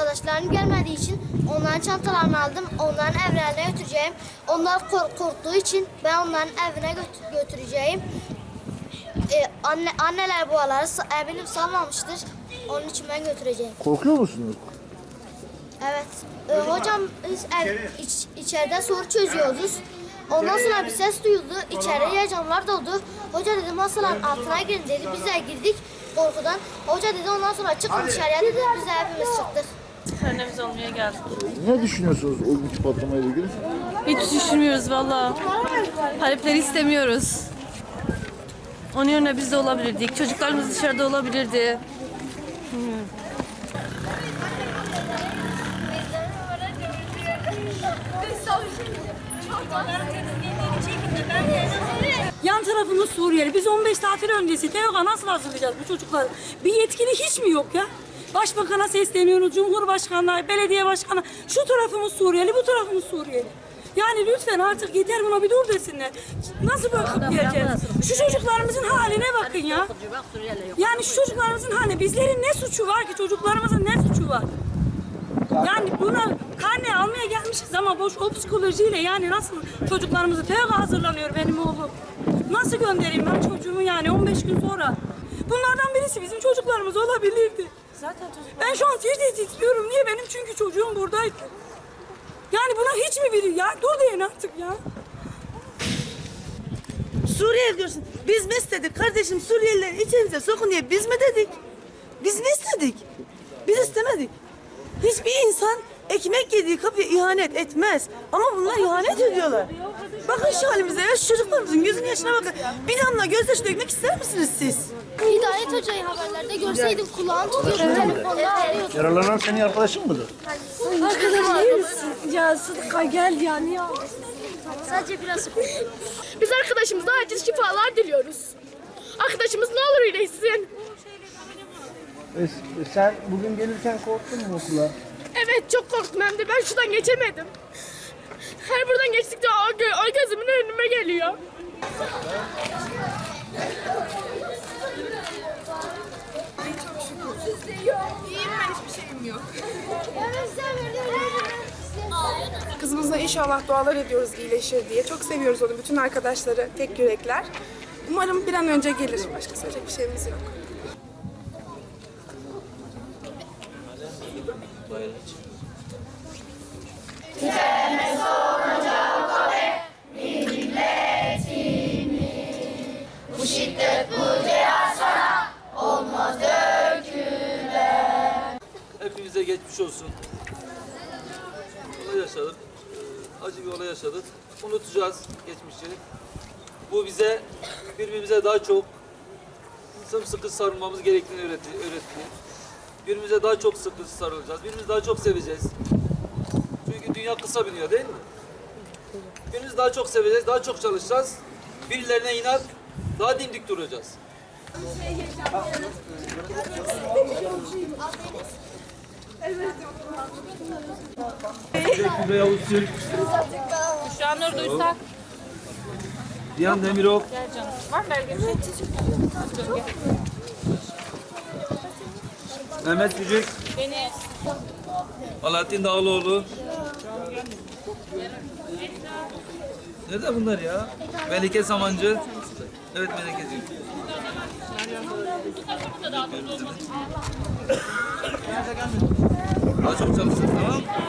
Arkadaşlarım gelmediği için onların çantalarını aldım. Onların evlerine götüreceğim. Onlar kork- korktuğu için ben onların evine götü- götüreceğim. Ee, anne anneler bu araları eminim salmamıştır. Onun için ben götüreceğim. Korkuyor musunuz? Evet. Ee, hocam biz ev, iç, içeride soru çözüyoruz. Ondan sonra bir ses duyuldu. İçeride heyecanlar doldu. Hoca dedi masaların altına girin dedi. Biz de girdik korkudan. Hoca dedi ondan sonra çıkın dışarıya dedi. Biz de hepimiz çıktık. Karnemiz olmaya geldik. Ne düşünüyorsunuz o günkü patlamayla ilgili? Hiç düşünmüyoruz valla. Halepleri istemiyoruz. Onun yerine biz de olabilirdik. Çocuklarımız dışarıda olabilirdi. Yan tarafımız Suriyeli. Biz 15 tatil öncesi TEOK'a nasıl hazırlayacağız bu çocukları? Bir yetkili hiç mi yok ya? Başbakan'a sesleniyoruz, Cumhurbaşkanı'na, belediye başkanı. Şu tarafımız Suriyeli, bu tarafımız Suriyeli. Yani lütfen artık yeter buna bir dur desinler. Nasıl bakıp geleceğiz? Şu çocuklarımızın haline bakın ya. Yani şu çocuklarımızın haline. Bizlerin ne suçu var ki? Çocuklarımızın ne suçu var? Yani buna karne almaya gelmişiz ama boş o psikolojiyle yani nasıl çocuklarımızı TEOG'a hazırlanıyor benim oğlum. Nasıl göndereyim ben çocuğumu yani 15 gün sonra? Bunlardan birisi bizim çocuklarımız olabilirdi. Zaten çocuk Ben şu an tir titriyorum. Niye benim çünkü çocuğum buradaydı. Yani buna hiç mi biri ya? Dur deyin artık ya. Suriye diyorsun. Biz mi istedik kardeşim Suriyelileri içerimize sokun diye biz mi dedik? Biz mi istedik? Biz istemedik. Hiçbir insan ekmek yediği kapıya ihanet etmez. Ama bunlar ihanet ediyorlar. Bakın şu halimize ya şu çocuklarımızın gözünün yaşına bakın. Bir damla gözyaşı dökmek ister misiniz siz? Hidayet Hoca'yı haberlerde görseydim kulağım tutuyordu. Telefonda arıyordu. Yaralanan senin arkadaşın mıdır? Ya Sıdıka gel ya niye Sadece biraz Biz arkadaşımıza acil şifalar diliyoruz. Arkadaşımız ne olur iyileşsin. E, sen bugün gelirken korktun mu okula? Evet çok korktum hem de ben şuradan geçemedim. Her buradan geçtikçe o, gö o gözümün önüme geliyor. Kızımızla inşallah dualar ediyoruz iyileşir diye. Çok seviyoruz onu. Bütün arkadaşları tek yürekler. Umarım bir an önce gelir. Başka söyleyecek bir şeyimiz yok. Geçmiş olsun. Olay yaşadık. Acı bir olay yaşadık. Unutacağız geçmişi. Bu bize birbirimize daha çok sımsıkı sarılmamız gerektiğini öğretti. öğretti. Birbirimize daha çok sıkı sarılacağız. Birbirimizi daha çok seveceğiz. Çünkü dünya kısa biniyor değil mi? Birbirimizi daha çok seveceğiz, daha çok çalışacağız. Birilerine inat, daha dimdik duracağız. Kübra Yavuz Türk, Şu an Duysak. Diyan Demirok, Gel canım. Var mı belge bir şey? Mehmet Gücük, Deniz. Alaaddin Dağlıoğlu. Nerede bunlar ya? Melike Samancı. Evet Melike'ciğim. Çok çalışın tamam mı?